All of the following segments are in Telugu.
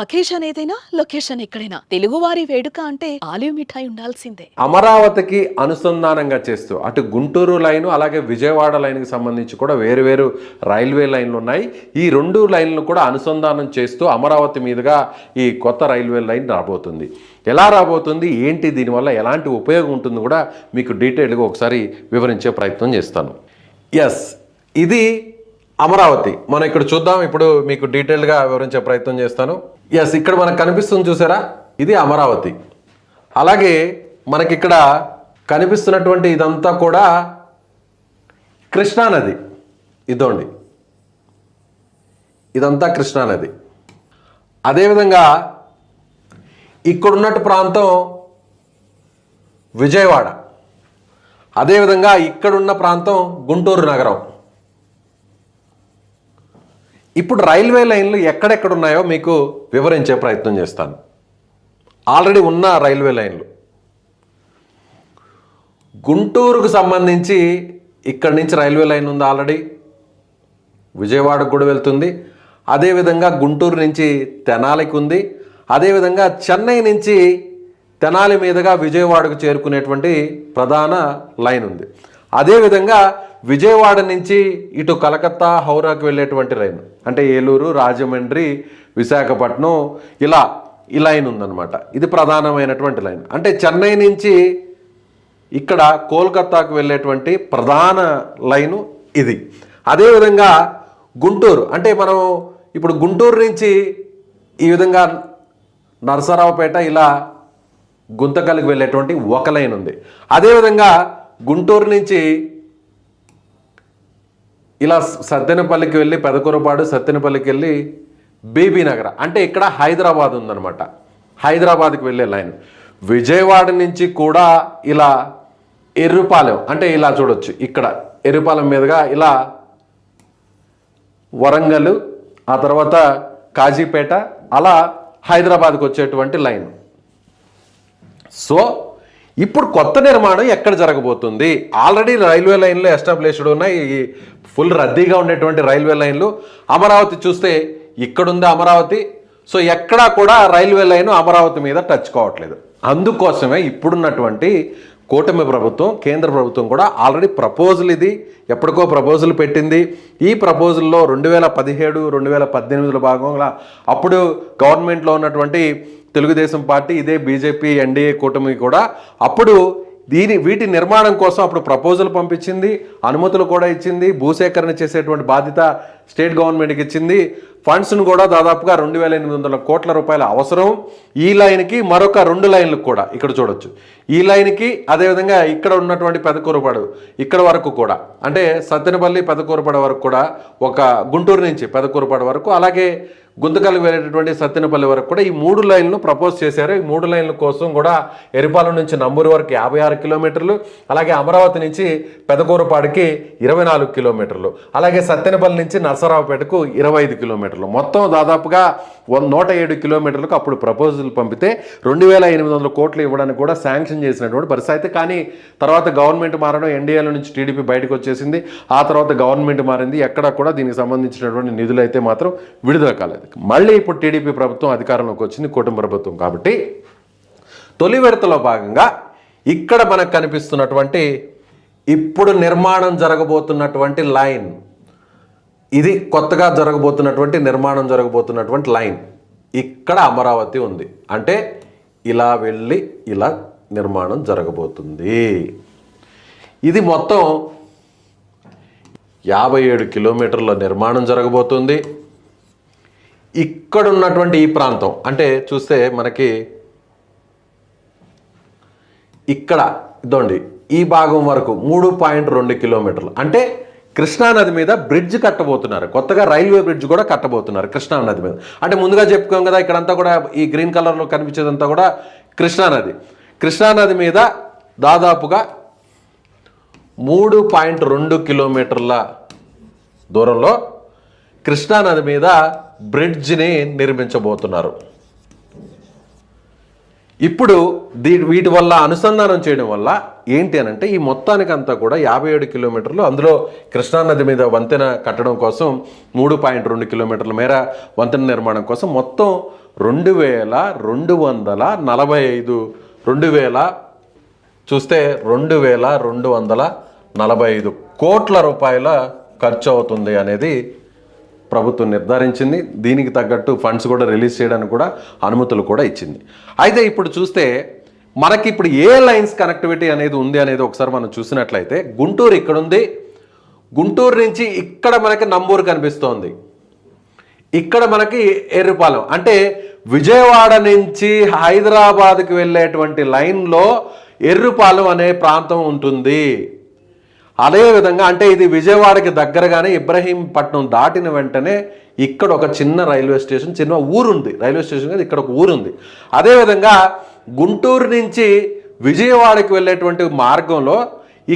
అకేషన్ ఏదైనా లొకేషన్ ఎక్కడైనా. తెలుగువారి వేడుక అంటే ఆలివ్ మిఠాయి ఉండాల్సిందే. అమరావతికి అనుసంధానంగా చేస్తూ అటు గుంటూరు లైను అలాగే విజయవాడ లైన్కి సంబంధించి కూడా వేరు వేరు రైల్వే లైన్లు ఉన్నాయి. ఈ రెండు లైన్లు కూడా అనుసంధానం చేస్తూ అమరావతి మీదుగా ఈ కొత్త రైల్వే లైన్ రాబోతుంది. ఎలా రాబోతుంది? ఏంటి? దీనివల్ల ఎలాంటి ఉపయోగం ఉంటుంది కూడా మీకు డీటెయిల్గా ఒకసారి వివరించే ప్రయత్నం చేస్తాను. ఎస్ ఇది అమరావతి. మనం ఇక్కడ చూద్దాం. ఇప్పుడు మీకు డీటెయిల్గా వివరించే ప్రయత్నం చేస్తాను. ఎస్ ఇక్కడ మనకు కనిపిస్తుంది చూసారా? ఇది అమరావతి. అలాగే మనకి ఇక్కడ కనిపిస్తున్నటువంటి ఇదంతా కూడా కృష్ణానది. ఇదోండి. ఇదంతా కృష్ణానది. అదేవిధంగా ఇక్కడున్నట్టు ప్రాంతం విజయవాడ. అదేవిధంగా ఇక్కడున్న ప్రాంతం గుంటూరు నగరం. ఇప్పుడు రైల్వే లైన్లు ఎక్కడెక్కడ ఉన్నాయో మీకు వివరించే ప్రయత్నం చేస్తాను. ఆల్రెడీ ఉన్న రైల్వే లైన్లు. గుంటూరుకు సంబంధించి ఇక్కడి నుంచి రైల్వే లైన్ ఉంది ఆల్రెడీ. విజయవాడకు కూడా వెళ్తుంది. అదేవిధంగా గుంటూరు నుంచి తెనాలికి ఉంది. అదేవిధంగా చెన్నై నుంచి తెనాలి మీదుగా విజయవాడకు చేరుకునేటువంటి ప్రధాన లైన్ ఉంది. అదేవిధంగా విజయవాడ నుంచి ఇటు కలకత్తా హౌరాకి వెళ్ళేటువంటి లైన్ అంటే ఏలూరు రాజమండ్రి విశాఖపట్నం ఇలా ఈ లైన్ ఉందన్నమాట. ఇది ప్రధానమైనటువంటి లైన్. అంటే చెన్నై నుంచి ఇక్కడ కోల్కతాకు వెళ్ళేటువంటి ప్రధాన లైను ఇది. అదేవిధంగా గుంటూరు. అంటే మనం ఇప్పుడు గుంటూరు నుంచి ఈ విధంగా నరసరావుపేట ఇలా గుంతకల్కి వెళ్ళేటువంటి ఒక లైన్ ఉంది. అదేవిధంగా గుంటూరు నుంచి ఇలా సత్తెనపల్లికి వెళ్ళి పెదకూరపాడు సత్తెనపల్లికి వెళ్ళి బీబీ నగర. అంటే ఇక్కడ హైదరాబాద్ ఉందన్నమాట. హైదరాబాద్కి వెళ్ళే లైన్. విజయవాడ నుంచి కూడా ఇలా ఎర్రుపాలెం అంటే ఇలా చూడొచ్చు. ఇక్కడ ఎర్రుపాలెం మీదుగా ఇలా వరంగల్ ఆ తర్వాత కాజీపేట అలా హైదరాబాద్కి వచ్చేటువంటి లైన్. సో ఇప్పుడు కొత్త నిర్మాణం ఎక్కడ జరగబోతుంది? ఆల్రెడీ రైల్వే లైన్లు ఎస్టాబ్లిష్డ్ ఉన్నాయి ఫుల్ రద్దీగా ఉండేటువంటి రైల్వే లైన్లు అమరావతి చూస్తే ఇక్కడుంది అమరావతి. సో ఎక్కడా కూడా రైల్వే లైన్ అమరావతి మీద టచ్ కావట్లేదు. అందుకోసమే ఇప్పుడున్నటువంటి కూటమి ప్రభుత్వం కేంద్ర ప్రభుత్వం కూడా ఆల్రెడీ ప్రపోజల్ ఇది. ఎప్పటికో ప్రపోజల్ పెట్టింది. ఈ ప్రపోజల్లో రెండు వేల పదిహేడు రెండు వేల పద్దెనిమిదిలో భాగంగా అప్పుడు గవర్నమెంట్లో ఉన్నటువంటి తెలుగుదేశం పార్టీ ఇదే బీజేపీ ఎన్డీఏ కూటమి కూడా అప్పుడు దీని వీటి నిర్మాణం కోసం అప్పుడు ప్రపోజల్ పంపించింది అనుమతులు కూడా ఇచ్చింది భూసేకరణ చేసేటువంటి బాధ్యత స్టేట్ గవర్నమెంట్కి ఇచ్చింది. ఫండ్స్ను కూడా దాదాపుగా రెండు వేల ఎనిమిది వందల కోట్ల రూపాయల అవసరం. ఈ లైన్కి మరొక రెండు లైన్లకు కూడా ఇక్కడ చూడొచ్చు. ఈ లైన్కి అదేవిధంగా ఇక్కడ ఉన్నటువంటి పెదకూరపాడు ఇక్కడ వరకు కూడా అంటే సత్తెనపల్లి పెదకూరపాడు వరకు కూడా ఒక గుంటూరు నుంచి పెదకూరపాడు వరకు అలాగే గుంతకల్కి వెళ్ళేటటువంటి సత్తెనపల్లి వరకు కూడా ఈ మూడు లైన్లు ప్రపోజ్ చేశారు. ఈ మూడు లైన్ల కోసం కూడా ఎరిపాలెం నుంచి నంబూరు వరకు యాభై ఆరు కిలోమీటర్లు అలాగే అమరావతి నుంచి పెదకూరపాడికి ఇరవై నాలుగు కిలోమీటర్లు అలాగే సత్తెనపల్లి నుంచి నరసరావుపేటకు ఇరవై ఐదు కిలోమీటర్లు. మొత్తం దాదాపుగా వన్ నూట ఏడు కిలోమీటర్లకు అప్పుడు ప్రపోజల్ పంపితే రెండు వేల ఎనిమిది వందల కోట్లు ఇవ్వడానికి కూడా శాంక్షన్ చేసినటువంటి పరిస్థితి అయితే కానీ తర్వాత గవర్నమెంట్ మారడం ఎన్డీఏల నుంచి టీడీపీ బయటకు వచ్చేసింది. ఆ తర్వాత గవర్నమెంట్ మారింది. ఎక్కడ కూడా దీనికి సంబంధించినటువంటి నిధులు అయితే మాత్రం విడుదల కాలేదు. మళ్ళీ ఇప్పుడు టీడీపీ ప్రభుత్వం అధికారంలోకి వచ్చింది కూటమి ప్రభుత్వం కాబట్టి తొలి విడతలో భాగంగా ఇక్కడ మనకు కనిపిస్తున్నటువంటి ఇప్పుడు నిర్మాణం జరగబోతున్నటువంటి లైన్ ఇది కొత్తగా జరగబోతున్నటువంటి నిర్మాణం జరగబోతున్నటువంటి లైన్ ఇక్కడ అమరావతి ఉంది. అంటే ఇలా వెళ్ళి ఇలా నిర్మాణం జరగబోతుంది. ఇది మొత్తం యాభై ఏడు కిలోమీటర్ల నిర్మాణం జరగబోతుంది. ఇక్కడ ఉన్నటువంటి ఈ ప్రాంతం అంటే చూస్తే మనకి ఇక్కడ ఇదోండి ఈ భాగం వరకు మూడు పాయింట్ రెండు కిలోమీటర్లు. అంటే కృష్ణానది మీద బ్రిడ్జ్ కట్టబోతున్నారు. కొత్తగా రైల్వే బ్రిడ్జ్ కూడా కట్టబోతున్నారు కృష్ణానది మీద. అంటే ముందుగా చెప్పుకోం కదా ఇక్కడంతా కూడా ఈ గ్రీన్ కలర్లో కనిపించేదంతా కూడా కృష్ణానది కృష్ణానది మీద దాదాపుగా మూడు పాయింట్ రెండు కిలోమీటర్ల దూరంలో కృష్ణానది మీద బ్రిడ్జ్ని నిర్మించబోతున్నారు. ఇప్పుడు దీ వీటి వల్ల అనుసంధానం చేయడం వల్ల ఏంటి అని అంటే ఈ మొత్తానికి అంతా కూడా యాభై ఏడు కిలోమీటర్లు అందులో కృష్ణానది మీద వంతెన కట్టడం కోసం మూడు పాయింట్ రెండు కిలోమీటర్ల మేర వంతెన నిర్మాణం కోసం మొత్తం రెండు వేల రెండు వందల నలభై ఐదు రెండు వేల చూస్తే రెండు వేల రెండు వందల నలభై ఐదు కోట్ల రూపాయల ఖర్చు అవుతుంది అనేది ప్రభుత్వం నిర్ధారించింది. దీనికి తగ్గట్టు ఫండ్స్ కూడా రిలీజ్ చేయడానికి కూడా అనుమతులు కూడా ఇచ్చింది. అయితే ఇప్పుడు చూస్తే మనకి ఇప్పుడు ఏ లైన్స్ కనెక్టివిటీ అనేది ఉంది అనేది ఒకసారి మనం చూసినట్లయితే గుంటూరు ఇక్కడ ఉంది గుంటూరు నుంచి ఇక్కడ మనకి నంబూరు కనిపిస్తోంది. ఇక్కడ మనకి ఎర్రిపాలెం. అంటే విజయవాడ నుంచి హైదరాబాద్కి వెళ్ళేటువంటి లైన్లో ఎర్రుపాలెం అనే ప్రాంతం ఉంటుంది. అదే విధంగా అంటే ఇది విజయవాడకి దగ్గరగానే ఇబ్రహీంపట్నం దాటిన వెంటనే ఇక్కడ ఒక చిన్న రైల్వే స్టేషన్ చిన్న ఊరు ఉంది రైల్వే స్టేషన్ కదా ఇక్కడ ఒక ఊరుంది. అదేవిధంగా గుంటూరు నుంచి విజయవాడకి వెళ్ళేటువంటి మార్గంలో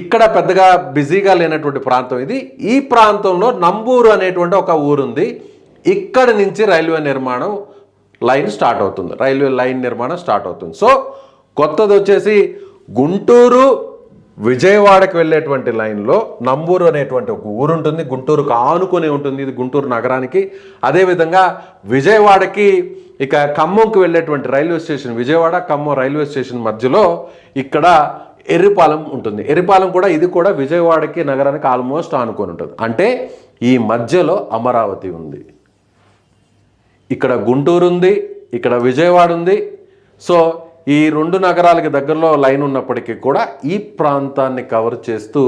ఇక్కడ పెద్దగా బిజీగా లేనటువంటి ప్రాంతం ఇది. ఈ ప్రాంతంలో నంబూరు అనేటువంటి ఒక ఊరుంది. ఇక్కడ నుంచి రైల్వే నిర్మాణం లైన్ స్టార్ట్ అవుతుంది. రైల్వే లైన్ నిర్మాణం స్టార్ట్ అవుతుంది. సో కొత్తది వచ్చేసి గుంటూరు విజయవాడకి వెళ్ళేటువంటి లైన్లో నంబూరు అనేటువంటి ఒక ఊరు ఉంటుంది. గుంటూరుకు ఆనుకొని ఉంటుంది ఇది గుంటూరు నగరానికి. అదేవిధంగా విజయవాడకి ఇక ఖమ్మంకి వెళ్ళేటువంటి railway station Vijayawada Khammam railway station మధ్యలో ఇక్కడ ఎర్రిపాలెం ఉంటుంది. ఎర్రిపాలెం కూడా ఇది కూడా విజయవాడకి నగరానికి ఆల్మోస్ట్ ఆనుకొని ఉంటుంది. అంటే ఈ మధ్యలో అమరావతి ఉంది. ఇక్కడ గుంటూరు ఉంది ఇక్కడ విజయవాడ ఉంది. సో ఈ రెండు నగరాలకి దగ్గరలో లైన్ ఉన్నప్పటికీ కూడా ఈ ప్రాంతాన్ని కవర్ చేస్తూ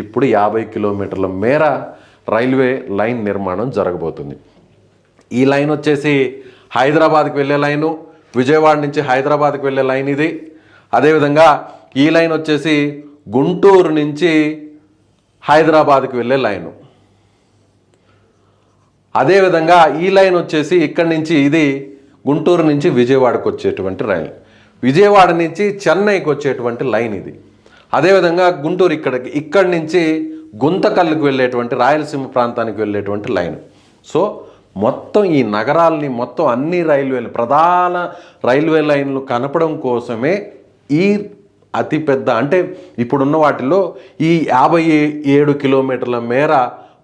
ఇప్పుడు యాభై కిలోమీటర్ల మేర రైల్వే లైన్ నిర్మాణం జరగబోతుంది. ఈ లైన్ వచ్చేసి హైదరాబాద్కి వెళ్ళే లైను విజయవాడ నుంచి హైదరాబాద్కి వెళ్ళే లైన్ ఇది. అదేవిధంగా ఈ లైన్ వచ్చేసి గుంటూరు నుంచి హైదరాబాద్కి వెళ్ళే లైను. అదేవిధంగా ఈ లైన్ వచ్చేసి ఇక్కడి నుంచి ఇది గుంటూరు నుంచి విజయవాడకు వచ్చేటువంటి రైలు. విజయవాడ నుంచి చెన్నైకి వచ్చేటువంటి లైన్ ఇది. అదేవిధంగా గుంటూరు ఇక్కడికి ఇక్కడి నుంచి గుంతకల్లుకు వెళ్ళేటువంటి రాయలసీమ ప్రాంతానికి వెళ్ళేటువంటి లైన్. సో మొత్తం ఈ నగరాల్ని మొత్తం అన్ని రైల్వేలు ప్రధాన రైల్వే లైన్లు కనపడం కోసమే ఈ అతిపెద్ద అంటే ఇప్పుడున్న వాటిలో ఈ యాభై ఏడు కిలోమీటర్ల మేర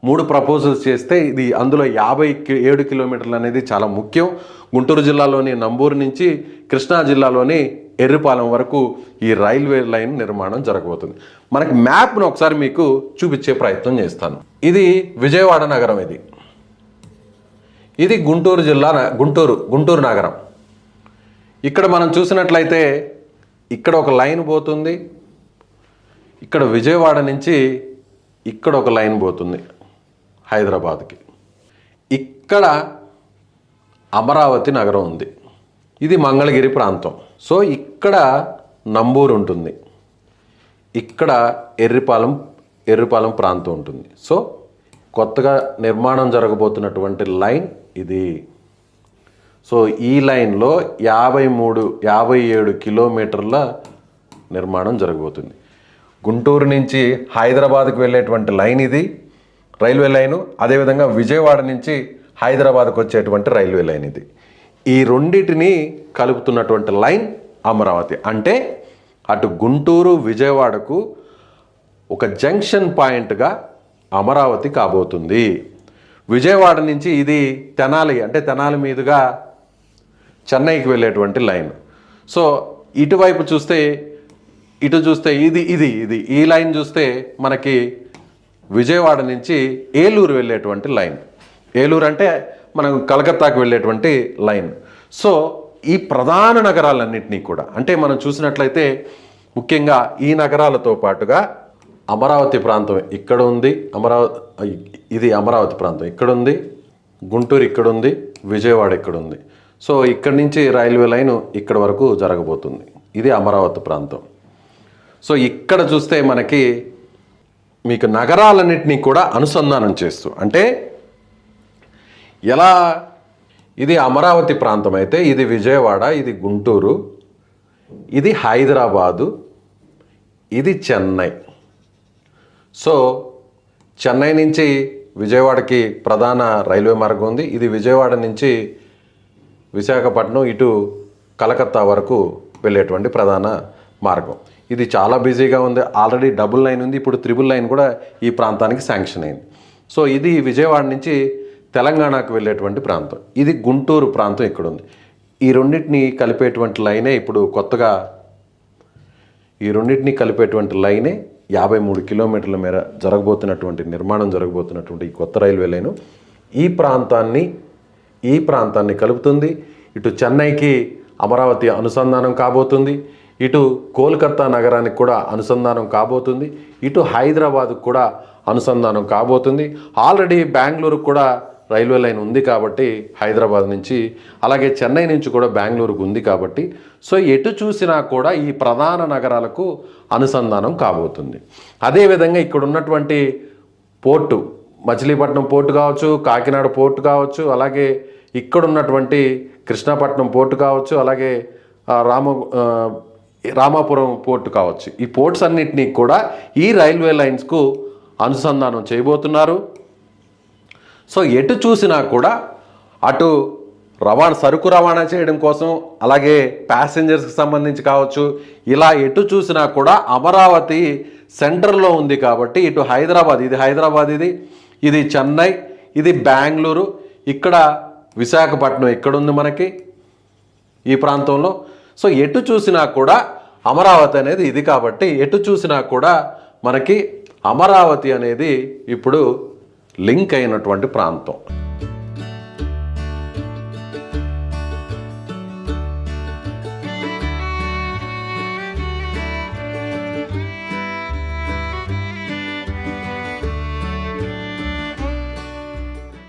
మూడు ప్రపోజల్స్ చేస్తే ఇది అందులో యాభై ఏడు కిలోమీటర్లు అనేది చాలా ముఖ్యం. గుంటూరు జిల్లాలోని నంబూరు నుంచి కృష్ణా జిల్లాలోని ఎర్రిపాలెం వరకు ఈ రైల్వే లైన్ నిర్మాణం జరగబోతుంది. మనకి మ్యాప్ను ఒకసారి మీకు చూపించే ప్రయత్నం చేస్తాను. ఇది విజయవాడ నగరం ఇది. ఇది గుంటూరు జిల్లా గుంటూరు గుంటూరు నగరం. ఇక్కడ మనం చూసినట్లయితే ఇక్కడ ఒక లైన్ పోతుంది. ఇక్కడ విజయవాడ నుంచి ఇక్కడ ఒక లైన్ పోతుంది. హైదరాబాద్కి. ఇక్కడ అమరావతి నగరం ఉంది. ఇది మంగళగిరి ప్రాంతం. సో ఇక్కడ నంబూరు ఉంటుంది. ఇక్కడ ఎర్రిపాలెం ఎర్రిపాలెం ప్రాంతం ఉంటుంది. సో కొత్తగా నిర్మాణం జరగబోతున్నటువంటి లైన్ ఇది. సో ఈ లైన్లో యాభై మూడు యాభై ఏడు కిలోమీటర్ల నిర్మాణం జరగబోతుంది. గుంటూరు నుంచి హైదరాబాద్కి వెళ్ళేటువంటి లైన్ ఇది. రైల్వే లైను అదేవిధంగా విజయవాడ నుంచి హైదరాబాద్కు వచ్చేటువంటి రైల్వే లైన్ ఇది. ఈ రెండింటిని కలుపుతున్నటువంటి లైన్ అమరావతి. అంటే అటు గుంటూరు విజయవాడకు ఒక జంక్షన్ పాయింట్గా అమరావతి కాబోతుంది. విజయవాడ నుంచి ఇది తెనాలి అంటే తెనాలి మీదుగా చెన్నైకి వెళ్ళేటువంటి లైన్. సో ఇటువైపు చూస్తే ఇటు చూస్తే ఇది ఇది ఇది. ఈ లైన్ చూస్తే మనకి విజయవాడ నుంచి ఏలూరు వెళ్ళేటువంటి లైన్. ఏలూరు అంటే మనం కలకత్తాకు వెళ్ళేటువంటి లైన్. సో ఈ ప్రధాన నగరాలన్నింటినీ కూడా అంటే మనం చూసినట్లయితే ముఖ్యంగా ఈ నగరాలతో పాటుగా అమరావతి ప్రాంతం ఇక్కడ ఉంది అమరావతి ఇది అమరావతి ప్రాంతం ఇక్కడ ఉంది గుంటూరు ఇక్కడ ఉంది విజయవాడ ఇక్కడ ఉంది సో ఇక్కడి నుంచి రైల్వే లైన్ ఇక్కడ వరకు జరగబోతుంది. ఇది అమరావతి ప్రాంతం. సో ఇక్కడ చూస్తే మనకి మీకు నగరాలన్నింటినీ కూడా అనుసంధానం చేస్తూ అంటే ఎలా? ఇది అమరావతి ప్రాంతం అయితే ఇది విజయవాడ ఇది గుంటూరు ఇది హైదరాబాదు ఇది చెన్నై. సో చెన్నై నుంచి విజయవాడకి ప్రధాన రైల్వే మార్గం ఉంది. ఇది విజయవాడ నుంచి విశాఖపట్నం ఇటు కలకత్తా వరకు వెళ్ళేటువంటి ప్రధాన మార్గం. ఇది చాలా బిజీగా ఉంది. ఆల్రెడీ డబుల్ లైన్ ఉంది. ఇప్పుడు త్రిబుల్ లైన్ కూడా ఈ ప్రాంతానికి శాంక్షన్ అయింది. సో ఇది విజయవాడ నుంచి తెలంగాణకు వెళ్ళేటువంటి ప్రాంతం. ఇది గుంటూరు ప్రాంతం ఇక్కడ ఉంది. ఈ రెండింటిని కలిపేటువంటి లైనే ఇప్పుడు కొత్తగా ఈ రెండింటిని కలిపేటువంటి లైనే యాభై మూడు కిలోమీటర్ల మేర జరగబోతున్నటువంటి నిర్మాణం జరగబోతున్నటువంటి ఈ కొత్త రైల్వే లైను ఈ ప్రాంతాన్ని ఈ ప్రాంతాన్ని కలుపుతుంది. ఇటు చెన్నైకి అమరావతి అనుసంధానం కాబోతుంది. ఇటు కోల్కతా నగరానికి కూడా అనుసంధానం కాబోతుంది. ఇటు హైదరాబాద్కు కూడా అనుసంధానం కాబోతుంది. ఆల్రెడీ బెంగళూరుకు కూడా రైల్వే లైన్ ఉంది కాబట్టి హైదరాబాద్ నుంచి అలాగే చెన్నై నుంచి కూడా బెంగళూరుకు ఉంది కాబట్టి. సో ఎటు చూసినా కూడా ఈ ప్రధాన నగరాలకు అనుసంధానం కాబోతుంది. అదేవిధంగా ఇక్కడ ఉన్నటువంటి పోర్టు మచిలీపట్నం పోర్టు కావచ్చు కాకినాడ పోర్టు కావచ్చు అలాగే ఇక్కడ ఉన్నటువంటి కృష్ణాపట్నం పోర్టు కావచ్చు అలాగే రామ రామాపురం పోర్టు కావచ్చు. ఈ పోర్ట్స్ అన్నిటినీ కూడా ఈ రైల్వే లైన్స్కు అనుసంధానం చేయబోతున్నారు. సో ఎటు చూసినా కూడా అటు రవాణా సరుకు రవాణా చేయడం కోసం అలాగే ప్యాసింజర్స్కి సంబంధించి కావచ్చు ఇలా ఎటు చూసినా కూడా అమరావతి సెంటర్లో ఉంది కాబట్టి ఇటు హైదరాబాద్ ఇది హైదరాబాద్ ఇది ఇది చెన్నై ఇది బెంగళూరు ఇక్కడ విశాఖపట్నం ఇక్కడ ఉంది మనకి? ఈ ప్రాంతంలో సో ఎటు చూసినా కూడా అమరావతి అనేది ఇది కాబట్టి ఎటు చూసినా కూడా మనకి అమరావతి అనేది ఇప్పుడు లింక్ అయినటువంటి ప్రాంతం.